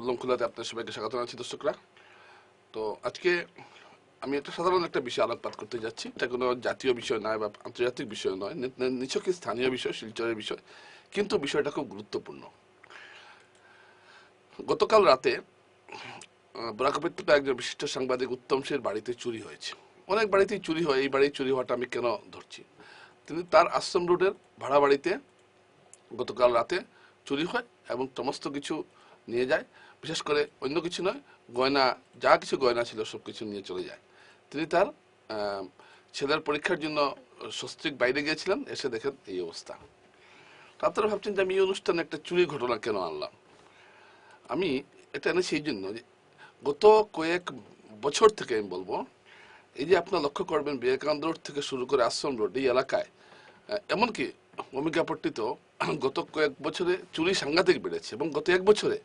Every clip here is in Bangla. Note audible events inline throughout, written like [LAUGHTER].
খুল্লম খুল্লাতে আপনার সবাইকে স্বাগত জানাচ্ছি দর্শকরা। তো আজকে আমি একটা সাধারণ একটা বিষয় আলোকপাত করতে যাচ্ছি। এটা কোনো জাতীয় বিষয় নয় বা আন্তর্জাতিক বিষয় নয় নিছকই স্থানীয় বিষয়, শিলচরের বিষয়, কিন্তু বিষয়টা খুব গুরুত্বপূর্ণ। গতকাল রাতে বরাকপেত্রটা একজন বিশিষ্ট সাংবাদিক উত্তম সের বাড়িতে চুরি হয়েছে। অনেক বাড়িতেই চুরি হয়, এই বাড়ির চুরি হওয়াটা আমি কেন ধরছি? তিনি তার আশ্রম রোডের ভাড়া বাড়িতে গতকাল রাতে চুরি হয় এবং সমস্ত কিছু নিয়ে যায়। বিশেষ করে অন্য কিছু নয়, গয়না, যা কিছু গয়না ছিল সব কিছু নিয়ে চলে যায়। তিনি তার ছেলের পরীক্ষার জন্য সস্ত্রিক বাইরে গিয়েছিলেন, এসে দেখেন এই অবস্থা। আপনারা ভাবছেন যে আমি এই অনুষ্ঠানে একটা চুরি ঘটনা কেন আনলাম? আমি এটা এনেছি এই জন্য যে গত কয়েক বছর থেকে আমি বলব, এই যে আপনারা লক্ষ্য করবেন বিবেকানন্দ রোড থেকে শুরু করে আশ্রম রোড এই এলাকায় এমনকি অমিকাপট্টিতেও [CLEARS THROAT] গত কয়েক বছরে চুরি সাংঘাতিক বেড়েছে এবং গত এক বছরে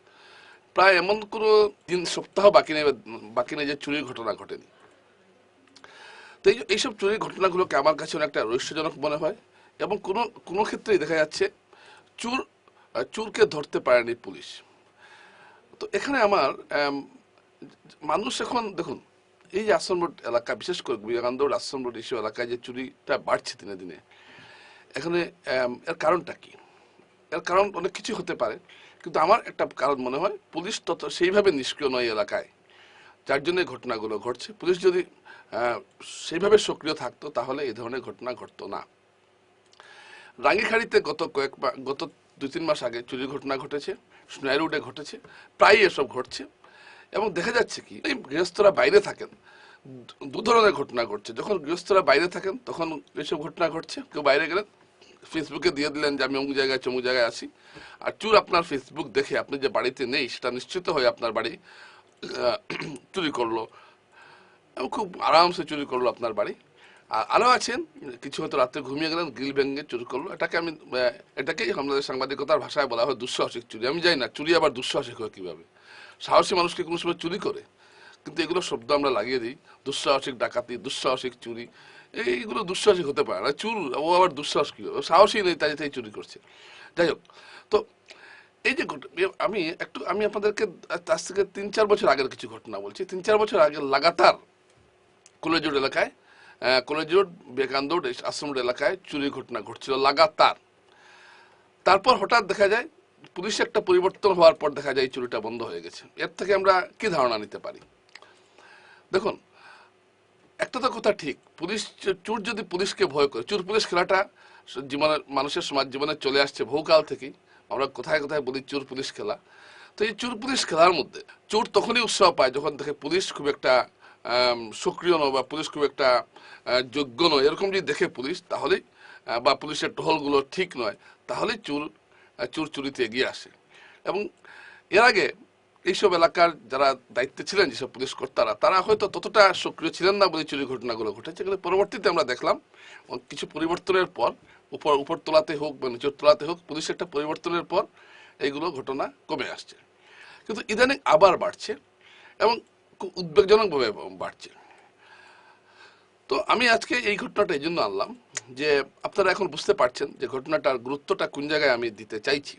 প্রায় এমন কোনো দিন সপ্তাহ বাকি নেই বাকি নেই যে চুরির ঘটনা ঘটেনি। তো এই এইসব চুরির ঘটনাগুলোকে আমার কাছে অনেকটা রহস্যজনক মনে হয় এবং কোনো কোনো ক্ষেত্রেই দেখা যাচ্ছে চুর, চুরকে ধরতে পারেনি পুলিশ। তো এখানে আমার মানুষ এখন দেখুন, এই যে আশ্রম রোড এলাকা, বিশেষ করে বিবেকানন্দ রোড আশ্রম রোড এইসব এলাকায় যে চুরিটা বাড়ছে দিনে দিনে, এখানে এর কারণটা কি? এর কারণ অনেক কিছু হতে পারে। কিন্তু আমার একটা কারণ মনে হয়, পুলিশ তত সেইভাবে নিষ্ক্রিয় নয় এলাকায়। যার জন্য ঘটনাগুলো ঘটছে। পুলিশ যদি সেইভাবে সক্রিয় থাকতো, তাহলে এই ধরনের ঘটনা ঘটতো না। রাঙ্গিখাড়িতে গত কয়েক গত দুই তিন মাস আগে চুরির ঘটনা ঘটেছে স্নাই রোডে ঘটেছে, প্রায়ই এসব ঘটছে। এবং দেখা যাচ্ছে কি, এই গৃহস্থরা বাইরে থাকেন, দু- ধরনের ঘটনা ঘটছে। যখন গৃহস্থরা বাইরে থাকেন, তখন এইসব ঘটনা ঘটছে। কেউ বাইরে গেলেন ফেসবুকে দিয়ে দিলেন যে আমি অমুক জায়গায় চমুক জায়গায় আছি। আর চুর আপনার ফেসবুক দেখে আপনি যে বাড়িতে নেই, সেটা নিশ্চিত হয়ে আপনার বাড়ি চুরি করল। খুব আরামসে চুরি করল আপনার বাড়ি। আর আরও আছেন, কিছু হয়তো রাত্রে ঘুমিয়ে গেলেন, গ্রিল ভেঙে চুরি করল। এটাকে আমি এটাকেই আমাদের সাংবাদিকতার ভাষায় বলা হয় দুঃসাহসিক চুরি। আমি জানি না, চুরি আবার দুঃসাহসিক হয় কীভাবে? সাহসী মানুষকে কোনো সময় চুরি করে। কিন্তু এগুলো শব্দ আমরা লাগিয়ে দিই। দুঃসাহসিক ডাকাতি, দুঃসাহসিক চুরি। এইগুলো দুঃসাহসিক হতে পারে না। চুর ও আবার দুঃসাহস কি? ও সাহসী নেই তাই তাই চুরি করছে। যাই হোক তো এই যে আমি একটু আমি আপনাদেরকে তার থেকে তিন চার বছর আগের কিছু ঘটনা বলছি। তিন চার বছর আগে লাগাতার কলেজ রোড এলাকায় আহ, কলেজ রোড বিবেকানন্দ রোড, এই আশ্রম এলাকায় চুরির ঘটনা ঘটছিল লাগাতার। তারপর হঠাৎ দেখা যায় পুলিশ একটা পরিবর্তন হওয়ার পর দেখা যায় এই চুরিটা বন্ধ হয়ে গেছে। এর থেকে আমরা কি ধারণা নিতে পারি? দেখুন একটা তো কথা ঠিক। পুলিশ চোর যদি পুলিশকে ভয় করে, চোর পুলিশ খেলাটা জীবনের, মানুষের সমাজ জীবনে চলে আসছে বহুকাল থেকেই। আমরা কোথায় কোথায় বলি চোর পুলিশ খেলা। তো এই চোর পুলিশ খেলার মধ্যে, চোর তখনই উৎসাহ পায় যখন দেখে পুলিশ খুব একটা সক্রিয় নয় বা পুলিশ খুব একটা যোগ্য নয়। এরকম যদি দেখে পুলিশ, তাহলেই বা পুলিশের টহলগুলো ঠিক নয়, তাহলেই চোর চোর চুরিতে এগিয়ে আসে। এবং এর আগে এইসব এলাকার যারা দায়িত্বে ছিলেন, যেসব পুলিশ কর্তারা, তারা হয়তো ততটা সক্রিয় ছিলেন না বলে চুরি ঘটনাগুলো ঘটেছে। কিন্তু পরবর্তীতে আমরা দেখলাম কিছু পরিবর্তনের পর, উপর উপর তোলাতে হোক বা নিচের তোলাতে হোক, পুলিশের একটা পরিবর্তনের পর এইগুলো ঘটনা কমে আসছে। কিন্তু ইদানিং আবার বাড়ছে, এবং খুব উদ্বেগজনকভাবে বাড়ছে। তো আমি আজকে এই ঘটনাটা এই জন্য আনলাম যে, আপনারা এখন বুঝতে পারছেন যে ঘটনাটার গুরুত্বটা কোন জায়গায় আমি দিতে চাইছি।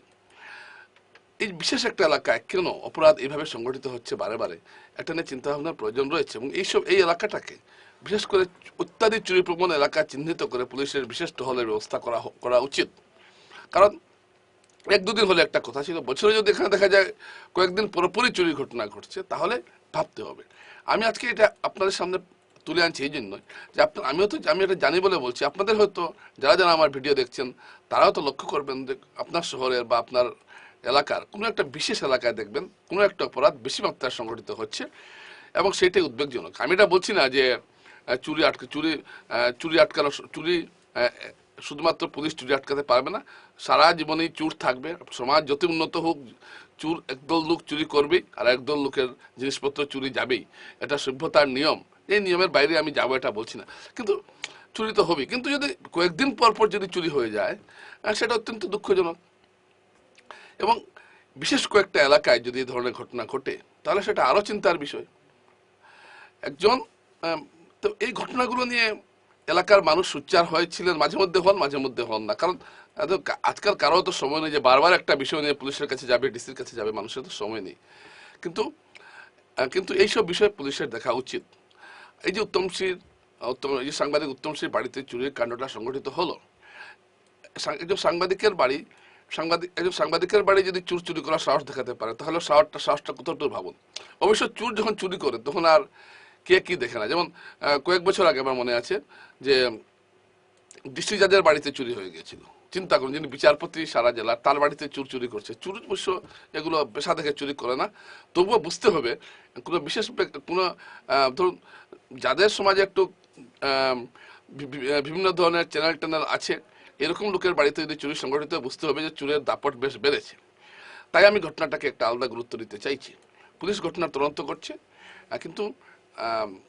এই বিশেষ একটা এলাকায় কেন অপরাধ এইভাবে সংগঠিত হচ্ছে বারে বারে? এটা নিয়ে চিন্তা ভাবনার প্রয়োজন রয়েছে এবং এইসব, এই এলাকাটাকে বিশেষ করে অত্যাধিক চুরিপ্রবণ এলাকা চিহ্নিত করে পুলিশের বিশেষ টহলের ব্যবস্থা করা করা উচিত। কারণ এক দুদিন হলে একটা কথা ছিল, বছরে যদি এখানে দেখা যায় কয়েকদিন পুরোপুরি চুরি ঘটনা ঘটছে, তাহলে ভাবতে হবে। আমি আজকে এটা আপনাদের সামনে তুলে আনছি এই জন্য যে আপনার, আমিও তো, আমি এটা জানি বলে বলছি, আপনাদের হয়তো যারা যারা আমার ভিডিও দেখছেন, তারাও তো লক্ষ্য করবেন যে আপনার শহরের বা আপনার এলাকার, কোনো একটা বিশেষ এলাকায় দেখবেন, কোনো একটা অপরাধ বেশি মাত্রায় সংঘটিত হচ্ছে এবং সেটাই উদ্বেগজনক। আমি এটা বলছি না যে চুরি আটকে, চুরি চুরি আটকানো চুরি শুধুমাত্র পুলিশ চুরি আটকাতে পারবে না, সারা জীবনেই চুর থাকবে, সমাজ যত উন্নত হোক, চুর একদল লোক চুরি করবেই আর একদল লোকের জিনিসপত্র চুরি যাবেই। এটা সভ্যতার নিয়ম, এই নিয়মের বাইরে আমি যাব এটা বলছি না। কিন্তু চুরি তো হবেই, কিন্তু যদি কয়েকদিন পর পর যদি চুরি হয়ে যায় সেটা অত্যন্ত দুঃখজনক। এবং বিশেষ কয়েকটা এলাকায় যদি এই ধরনের ঘটনা ঘটে, তাহলে সেটা আরও চিন্তার বিষয়। একজন তো এই ঘটনাগুলো নিয়ে এলাকার মানুষ সোচ্চার হয়েছিলেন, মাঝে মধ্যে হন, মাঝে মধ্যে হন না। কারণ আজকাল কারও তো সময় নেই যে বারবার একটা বিষয় নিয়ে পুলিশের কাছে যাবে, ডিসির কাছে যাবে, মানুষের তো সময় নেই। কিন্তু কিন্তু এইসব বিষয়ে পুলিশের দেখা উচিত। এই যে উত্তমশীর উত্তম, এই যে সাংবাদিক উত্তমশীর বাড়িতে চুরির কাণ্ডটা সংঘটিত হলো। একজন সাংবাদিকের বাড়ি সাংবাদিক একজন সাংবাদিকের বাড়ি যদি চুর চুরি করার সাহস দেখাতে পারে, তাহলে সাহসটা সাহসটা কতটুকু ভাবুন? অবশ্য চুর যখন চুরি করে, তখন আর কে কি দেখে না। যেমন কয়েক বছর আগে আমার মনে আছে যে ডিস্ট্রিক্ট জাজের বাড়িতে চুরি হয়ে গিয়েছিল। চিন্তা করুন, যিনি বিচারপতি সারা জেলার তার বাড়িতে চুর চুরি করছে। চুর অবশ্য এগুলো পেশা দেখে চুরি করে না। তবুও বুঝতে হবে, কোনো বিশেষ কোনো ধরুন, যাদের সমাজে একটু বিভিন্ন ধরনের চ্যানেল ট্যানেল আছে এরকম লোকের বাড়িতে যদি চুরি সংগঠিত বুঝতে হবে যে চুরের দাপট বেশ বেড়েছে। তাই আমি ঘটনাটাকে একটা আলাদা গুরুত্ব দিতে চাইছি। পুলিশ ঘটনার তদন্ত করছে কিন্তু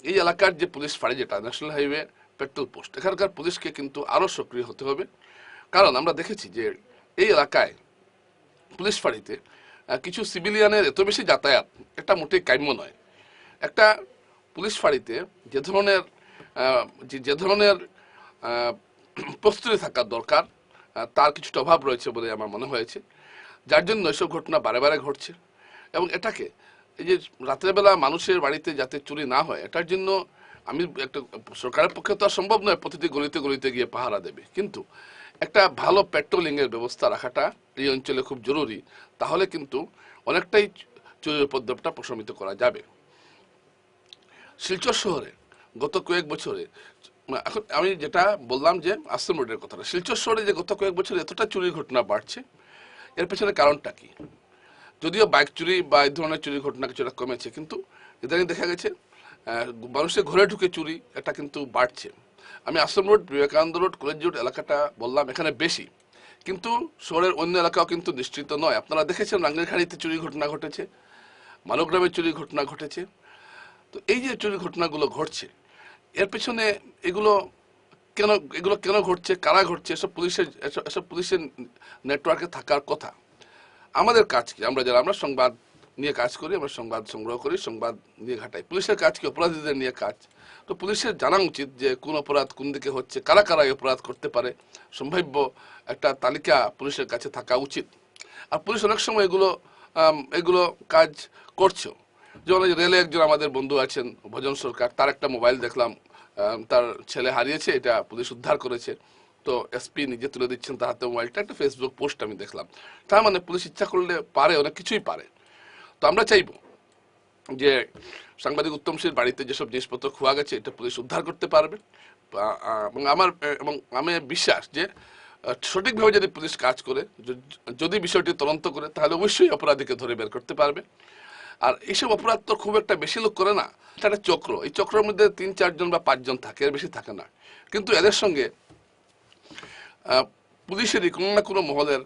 এই এলাকার যে পুলিশ ফাঁড়ি যেটা, ন্যাশনাল হাইওয়ে পেট্রোল পোস্ট, এখানকার পুলিশকে কিন্তু আরও সক্রিয় হতে হবে। কারণ আমরা দেখেছি যে এই এলাকায় পুলিশ ফাঁড়িতে কিছু সিভিলিয়ানের এত বেশি যাতায়াত এটা মোটেই কাম্য নয়। একটা পুলিশ ফাঁড়িতে যে ধরনের যে ধরনের [CLEARS THROAT] প্রস্তুতি থাকার দরকার। তার কিছুটা অভাব রয়েছে বলে আমার মনে হয়েছে। যার জন্য এসব ঘটনা বারে বারে ঘটছে। এবং এটাকে এই যে রাতের বেলা মানুষের বাড়িতে যাতে চুরি না হয়, এটার জন্য আমি একটা সরকারের পক্ষে তো আর সম্ভব নয় প্রতিটি গলিতে গলিতে গিয়ে পাহারা দেবে। কিন্তু একটা ভালো পেট্রোলিংয়ের ব্যবস্থা রাখাটা এই অঞ্চলে খুব জরুরি। তাহলে কিন্তু অনেকটাই চুরির উপদ্রবটা প্রশমিত করা যাবে। শিলচর শহরে গত কয়েক বছরে এখন আমি যেটা বললাম যে আশ্রম রোডের কথাটা, শিলচর শহরে যে গত কয়েক বছরে এতটা চুরির ঘটনা বাড়ছে, এর পেছনে কারণটা কি? যদিও বাইক চুরি বা এই ধরনের চুরির ঘটনা কিছুটা কমেছে, কিন্তু ইদানিং দেখা গেছে মানুষের ঘরে ঢুকে চুরি এটা কিন্তু বাড়ছে। আমি আশ্রম road Vivekananda road college road এলাকাটা বললাম এখানে বেশি, কিন্তু শহরের অন্য এলাকাও কিন্তু নিশ্চিত নয়। আপনারা দেখেছেন রাঙ্গিরখাড়িতে চুরি ঘটনা ঘটেছে মানবগ্রামে চুরি ঘটনা ঘটেছে। তো এই যে চুরি ঘটনাগুলো ঘটছে এর পেছনে এগুলো কেন এগুলো কেন ঘটছে, কারা ঘটছে, এসব পুলিশের, এসব- পুলিশের নেটওয়ার্কে থাকার কথা। আমাদের কাজ কি? আমরা যারা, আমরা সংবাদ নিয়ে কাজ করি, আমরা সংবাদ সংগ্রহ করি, সংবাদ নিয়ে ঘাটাই। পুলিশের কাজ কি? অপরাধীদের নিয়ে কাজ। তো পুলিশের জানা উচিত যে কোন অপরাধ কোন দিকে হচ্ছে, কারা কারা এই অপরাধ করতে পারে। সম্ভাব্য একটা তালিকা পুলিশের কাছে থাকা উচিত। আর পুলিশ অনেক সময় এগুলো এগুলো কাজ করছেও। যেমন রেলে একজন আমাদের বন্ধু আছেন, ভজন সরকার, তার একটা মোবাইল দেখলাম তার ছেলে হারিয়েছে, এটা পুলিশ উদ্ধার করেছে। তো এসপি নিজে তুলে দিচ্ছেন তার হাতে মোবাইলটা, একটা ফেসবুক পোস্ট আমি দেখলাম। তার মানে পুলিশ ইচ্ছা করলে পারে, অনেক কিছুই পারে। তো আমরা চাইব যে সাংবাদিক উত্তমশীর বাড়িতে যেসব জিনিসপত্র খোয়া গেছে, এটা পুলিশ উদ্ধার করতে পারবে। এবং আমার, এবং আমি বিশ্বাস যে সঠিকভাবে যদি পুলিশ কাজ করে, যদি বিষয়টি তদন্ত করে, তাহলে অবশ্যই অপরাধীকে ধরে বের করতে পারবে। আর এইসব অপরাধ তো খুব একটা বেশি লোক করে না। এটা একটা চক্র। এই চক্রের মধ্যে তিন, চারজন বা পাঁচজন থাকে, এর বেশি থাকে না। কিন্তু এদের সঙ্গে পুলিশেরই কোনো না কোনো মহলের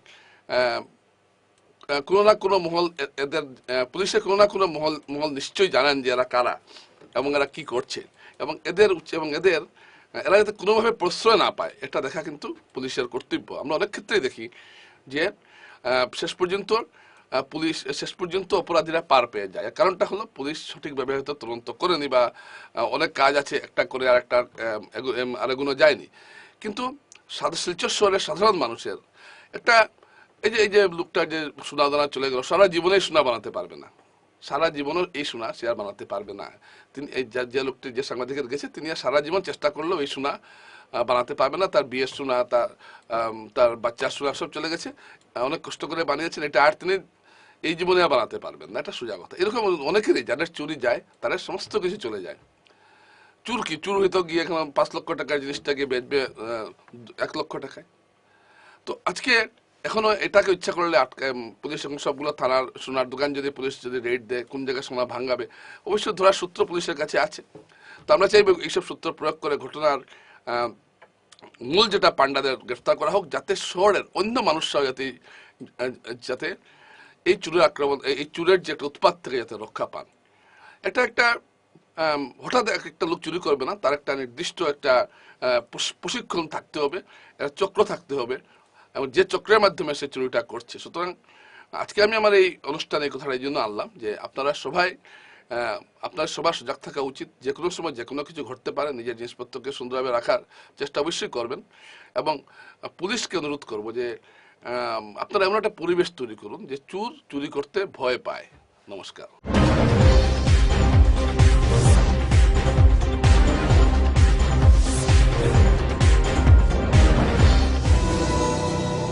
কোনো না কোনো মহল এদের পুলিশের কোনো না কোনো মহল মহল নিশ্চয়ই জানেন যে এরা কারা এবং এরা কি করছে। এবং এদের এবং এদের এরা যাতে কোনোভাবে প্রশ্রয় না পায়, এটা দেখা কিন্তু পুলিশের কর্তব্য। আমরা অনেক ক্ষেত্রেই দেখি যে শেষ পর্যন্ত পুলিশ শেষ পর্যন্ত অপরাধীরা পার পেয়ে যায়। কারণটা হলো পুলিশ সঠিকভাবে হয়তো তদন্ত করেনি বা অনেক কাজ আছে, একটা করে আর একটা আরেগুলো যায়নি। কিন্তু শিলচর শহরের সাধারণ মানুষের একটা, এই যে এই যে লোকটা যে সোনা দানা চলে গেল, সারা জীবনে সোনা বানাতে পারবে না। সারা জীবনও এই সোনা সে আর বানাতে পারবে না। তিনি, এই যে লোকটি, যে সাংবাদিকের গেছে, তিনি আর সারা জীবন চেষ্টা করলেও এই সোনা বানাতে পারবে না। তার বিয়ের সোনা, তার তার বাচ্চার সোনা সব চলে গেছে। অনেক কষ্ট করে বানিয়েছেন। এটা আর তিনি এই জীবনে আর বানাতে পারবেন না এটা সোজা কথা। এরকম অনেকেরই যাদের চুরি যায় তাদের সমস্ত কিছু চলে যায়। চুর কি? চুর হয়তো গিয়ে এখন পাঁচ লক্ষ টাকার জিনিসটাকে বেচবে এক লক্ষ টাকায়। তো আজকে এখনও এটাকে ইচ্ছা করলে আটকে উম, পুলিশ এখন সবগুলো থানার সোনার দোকান যদি পুলিশ যদি রেড দেয় কোন জায়গায় সোনা ভাঙাবে অবশ্যই ধরার সূত্র পুলিশের কাছে আছে। তো আমরা চাইব এইসব সূত্র প্রয়োগ করে ঘটনার মূল যেটা পান্ডাদের গ্রেফতার করা হোক যাতে শহরের অন্য মানুষরাও যাতে যাতে এই চুরের আক্রমণ, এই- চুরের যে একটা উৎপাত থেকে যাতে রক্ষা পান। এটা একটা হঠাৎ এক একটা লোক চুরি করবে না, তার একটা নির্দিষ্ট একটা প্রশিক্ষণ থাকতে হবে, একটা চক্র থাকতে হবে, এবং যে চক্রের মাধ্যমে সে চুরিটা করছে। সুতরাং আজকে আমি আমার এই অনুষ্ঠানে কথাটা এই জন্য আনলাম যে আপনারা সবাই আপনার সবার সজাগ থাকা উচিত। যে কোনো সময় যে কোনো কিছু ঘটতে পারে, নিজের জিনিসপত্রকে সুন্দরভাবে রাখার চেষ্টা অবশ্যই করবেন। এবং পুলিশকে অনুরোধ করব যে আপনারা এমন একটা পরিবেশ তৈরি করুন যে চুর চুরি করতে ভয় পায়। নমস্কার।